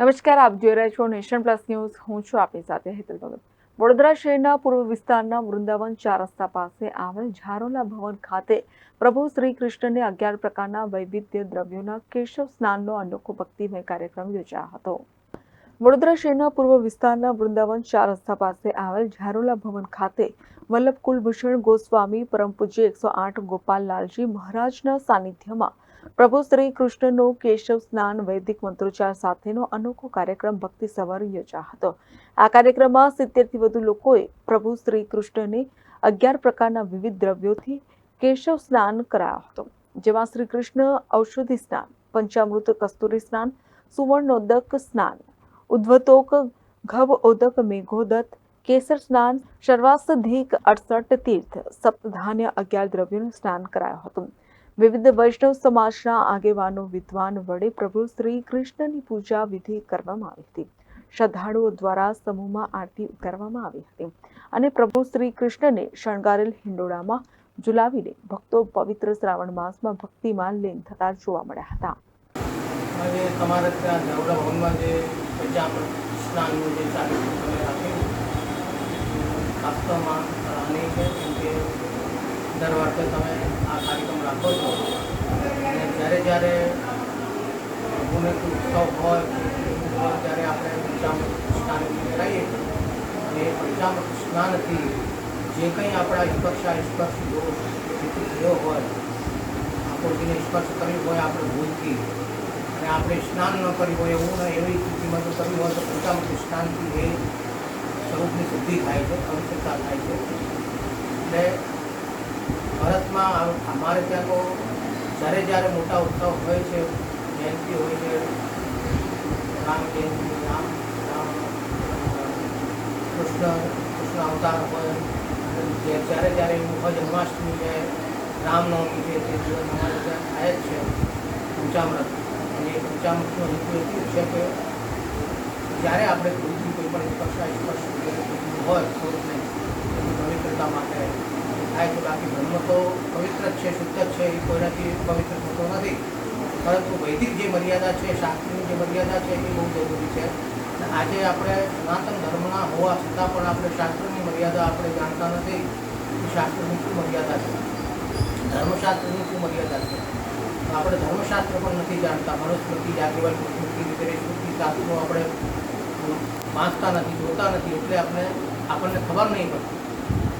નમસ્કાર, આપ જોઈ રહ્યા છો નેશન પ્લસ ન્યૂઝ. હું છું આપની સાથે હેતલ ભગત. વડોદરા શહેરના પૂર્વ વિસ્તારના વૃંદાવન ચાર રસ્તા પાસે આવેલ ઝારોલા ભવન ખાતે પ્રભુ શ્રી કૃષ્ણને અગિયાર પ્રકારના વૈવિધ્ય દ્રવ્યોના કેશવ સ્નાનનો અનોખો ભક્તિમય કાર્યક્રમ યોજાયો હતો. વડોદરા શહેરના પૂર્વ વિસ્તારના વૃંદાવન ચાર રસ્તા પાસે આવેલ ઝારોલા ભવન ખાતે વલ્લભ કુલભૂષણ ગોસ્વામી પરમ પૂજ્ય એકસો આઠ ગોપાલ લાલજી મહારાજના સાનિધ્યમાં પ્રભુ શ્રી કૃષ્ણનો કેશવ સ્નાન વૈદિક મંત્રોચ્ચાર સાથેનો અનોખો કાર્યક્રમ ભક્તિ સવાર યોજા હતો. આ કાર્યક્રમમાં સિત્તેરથી વધુ લોકોએ પ્રભુ શ્રી કૃષ્ણને અગિયાર પ્રકારના વિવિધ દ્રવ્યોથી કેશવ સ્નાન કરાયો હતો. જેમાં શ્રી કૃષ્ણ ઔષધિ સ્નાન, પંચામૃત કસ્તુરી સ્નાન, સુવર્ણોદક સ્નાન, ઉદ્વતોક ઘવ ઓદક મેઘોદત કેસર સ્નાન, શર્વાસધિક અડસઠ તીર્થ, સપ્તધાન્ય અગિયાર દ્રવ્યોનું સ્નાન કરાયું હતું. વિવિધ વૈષ્ણવ સમાજના આગેવાનો, વિદ્વાન વડે પ્રભુ શ્રી કૃષ્ણની પૂજા વિધિ કરવામાં આવી હતી. શ્રદ્ધાળુઓ દ્વારા સમૂહમાં આરતી કરવામાં આવી હતી અને પ્રભુ શ્રી કૃષ્ણને શણગારેલ હિંડોળામાં ઝુલાવીને ભક્તો પવિત્ર શ્રાવણ માસમાં ભક્તિમાં લીન થતા જોવા મળ્યા હતા. તમારે ત્યાં નવરા ભવનમાં જે સ્નાનનું જે ચાલુ છે, તમે રાખ્યું? છે દર વર્ષે તમે આ કાર્યક્રમ રાખો છો. અને જ્યારે જ્યારે પ્રભુને ઉત્સવ હોય, ત્યારે આપણે પંચામૃત સ્નાન કરાવીએ અને એ પંચામૃત સ્નાનથી જે કંઈ આપણા સ્પર્શા સ્પર્શ દોષ થયો હોય, આકૃતિને સ્પર્શ કર્યું હોય આપણે ભૂલથી, અને આપણે સ્નાન ન કર્યું હોય એવું ને એવી સ્થિતિમાં જો કર્યું હોય તો પંચામૃત સ્નાનથી એ સ્વરૂપની શુદ્ધિ થાય છે પવિત્રતા થાય છે. એટલે અમારે ત્યાં તો જ્યારે જ્યારે મોટા ઉત્સવ હોય છે, જયંતિ હોય છે, રામ જયંતિ, રામ કૃષ્ણ કૃષ્ણ અવતાર હોય જ્યારે જ્યારે હોય જન્માષ્ટમી છે, રામનવમી છે, તે દિવસ અમારે ત્યાં થાય જ છે, પંચામૃત. અને એ પંચામૃતનો હેતુ એટલું છે કે જ્યારે આપણે કોઈથી કોઈ પણ સ્પર્શા સ્પર્શ વગેરે હોય સ્વરૂપને એની પવિત્રતા માટે થાય છે બાકી બ્રહ્મ તો પવિત્ર છે, શુદ્ધ છે, એ કોઈનાથી પવિત્ર થતો નથી. પરંતુ વૈદિક જે મર્યાદા છે, શાસ્ત્રની જે મર્યાદા છે, એ બહુ જરૂરી છે. આજે આપણે સનાતન ધર્મના હોવા છતાં પણ આપણે શાસ્ત્રની મર્યાદા આપણે જાણતા નથી. કે શાસ્ત્રની શું મર્યાદા છે? ધર્મશાસ્ત્રની શું મર્યાદા છે? આપણે ધર્મશાસ્ત્ર પણ નથી જાણતા. મનુસ્મૃતિ જાગેવાલ સ્મૃતિ વગેરે સ્મૃતિ શાસ્ત્રો આપણે વાંચતા નથી, જોતા નથી. એટલે આપણે આપણને ખબર નહીં પડતી.